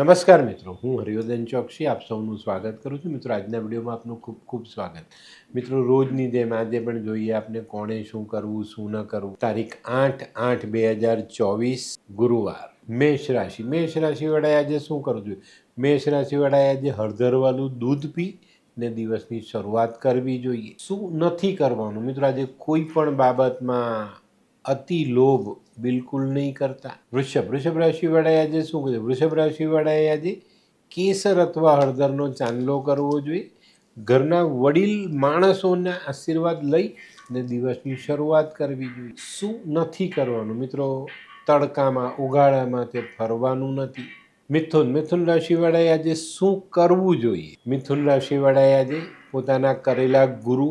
નમસ્કાર મિત્રો, હું હરિવર્ધન ચોકસી આપ સૌનું સ્વાગત કરું છું. મિત્રો, આજના વિડીયોમાં આપનું ખૂબ ખૂબ સ્વાગત. મિત્રો, રોજની જેમ આજે પણ જોઈએ આપને કોણે શું કરવું, શું ન કરવું. તારીખ આઠ આઠ બે હજાર ચોવીસ ગુરુવાર, મેષ રાશિ. મેષ રાશિવાળાએ આજે શું કરવું જોઈએ? મેષ રાશિવાળાએ આજે હળદરવાળું દૂધ પી ને દિવસની શરૂઆત કરવી જોઈએ. શું નથી કરવાનું? મિત્રો, આજે કોઈ પણ બાબતમાં અતિ લોભ બિલકુલ નહીં કરતા. વૃષભ વૃષભ રાશિવાળાએ આજે શું કહ્યું વૃષભ રાશિવાળાએ આજે કેસર અથવા હળદરનો ચાંદલો કરવો જોઈએ. ઘરના વડીલ માણસોના આશીર્વાદ લઈ ને દિવસની શરૂઆત કરવી જોઈએ. શું નથી કરવાનું મિત્રો? તડકામાં ઉગાડામાં તે ફરવાનું નથી. મિથુન મિથુન રાશિવાળાએ આજે શું કરવું જોઈએ? મિથુન રાશિવાળાએ આજે પોતાના કરેલા ગુરુ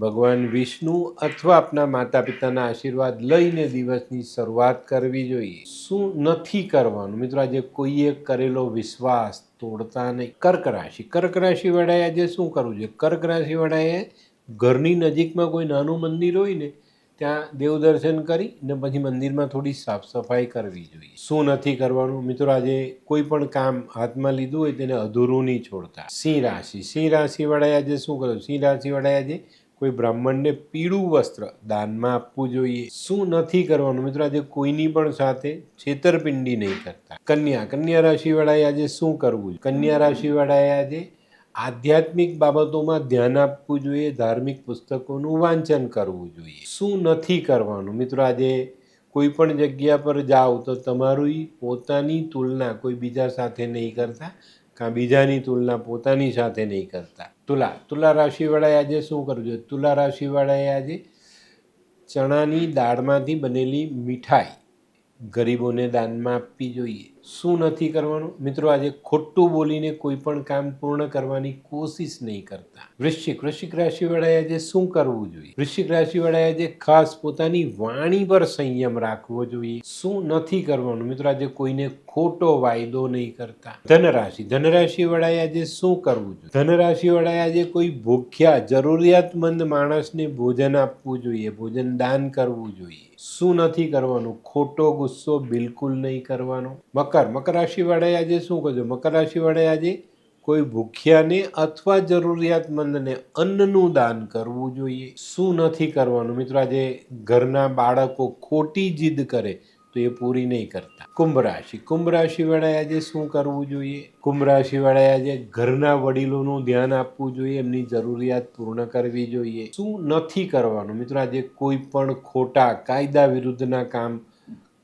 ભગવાન વિષ્ણુ અથવા આપના માતા પિતાના આશીર્વાદ લઈને દિવસની શરૂઆત કરવી જોઈએ. શું નથી કરવાનું? મિત્રો, આજે કોઈએ કરેલો વિશ્વાસ તોડતા નહીં. કર્ક રાશિ. કર્ક રાશિવાળાએ આજે શું કરવું જોઈએ? કર્ક રાશિવાળાએ ઘરની નજીકમાં કોઈ નાનું મંદિર હોય ને, ત્યાં દેવ દર્શન કરી ને પછી મંદિરમાં થોડી સાફ સફાઈ કરવી જોઈએ. શું નથી કરવાનું? મિત્રો, આજે કોઈ પણ કામ હાથમાં લીધું હોય તેને અધૂરું નહીં છોડતા. સિંહ રાશિ. સિંહ રાશિવાળાએ આજે શું કર્યું? સિંહ રાશિવાળાએ આજે કોઈ બ્રાહ્મણને પીળું વસ્ત્ર દાનમાં આપવું જોઈએ. શું નથી કરવાનું? મિત્રો, આજે કોઈની પણ સાથે છેતરપિંડી નહીં કરતા. કન્યા કન્યા રાશિવાળાએ આજે શું કરવું કન્યા રાશિવાળાએ આજે આધ્યાત્મિક બાબતોમાં ધ્યાન આપવું જોઈએ, ધાર્મિક પુસ્તકોનું વાંચન કરવું જોઈએ. શું નથી કરવાનું? મિત્રો, આજે કોઈ પણ જગ્યા પર જાઓ તો તમારી પોતાની તુલના કોઈ બીજા સાથે નહીં કરતા, કાં બીજાની તુલના પોતાની સાથે નહીં કરતા. તુલા તુલા રાશિવાળાએ આજે શું કરવું જોઈએ તુલા રાશિવાળાએ આજે ચણાની દાળમાંથી બનેલી મીઠાઈ ગરીબોને દાનમાં આપવી જોઈએ. શું નથી કરવાનું? મિત્રો, આજે ખોટું બોલીને કોઈ પણ કામ પૂર્ણ કરવાની કોશિશ નહીં કરતા. વૃશ્ચિક વૃશ્ચિક રાશિવાળાએ આજે શું કરવું જોઈએ? વૃશ્ચિક રાશિવાળાએ આજે ખાસ પોતાની વાણી પર સંયમ રાખવો જોઈએ. શું નથી કરવાનું? મિત્રો, આજે કોઈને ખોટો વાયદો નહીં કરતા. ધનરાશિ, ધનરાશિવાળાએ આજે શું કરવું જોઈએ? ધનરાશિવાળાએ આજે કોઈ ભૂખ્યા, જરૂરિયાતમંદ માણસને ભોજન આપવું જોઈએ, ભોજન દાન કરવું જોઈએ. શું નથી કરવાનું? ખોટો ગુસ્સો બિલકુલ નહીં કરવાનો. મકર મકર. રાશિવાળાએ આજે શું કરજો મકર રાશિવાળાએ આજે કોઈ ભૂખ્યાને અથવા જરૂરિયાતમંદને અન્નનું દાન કરવું જોઈએ. શું નથી કરવાનું? મિત્રો, આજે ઘરના બાળકો ખોટી જીદ કરે તો એ પૂરી નહીં કરતા. કુંભ રાશિ. કુંભ રાશિવાળાએ આજે શું કરવું જોઈએ? કુંભ રાશિવાળાએ આજે ઘરના વડીલોનું ધ્યાન આપવું જોઈએ. એમની જરૂરિયાત પૂર્ણ કરવી જોઈએ. શું નથી કરવાનું? મિત્રો, આજે કોઈ પણ ખોટા કાયદા વિરુદ્ધના કામ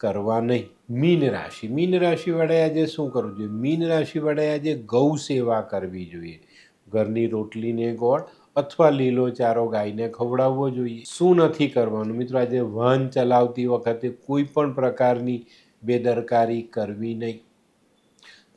કરવા નહીં. મીન રાશિ. મીન રાશિવાળાએ આજે શું કરવું જોઈએ? મીન રાશિવાળાએ આજે ગૌ સેવા કરવી જોઈએ. ઘરની રોટલીને ગોળ અથવા લીલો ચારો ગાયને ખવડાવવો જોઈએ. શું નથી કરવાનું? મિત્રો, આજે વાહન ચલાવતી વખતે કોઈ પણ પ્રકારની બેદરકારી કરવી નહીં.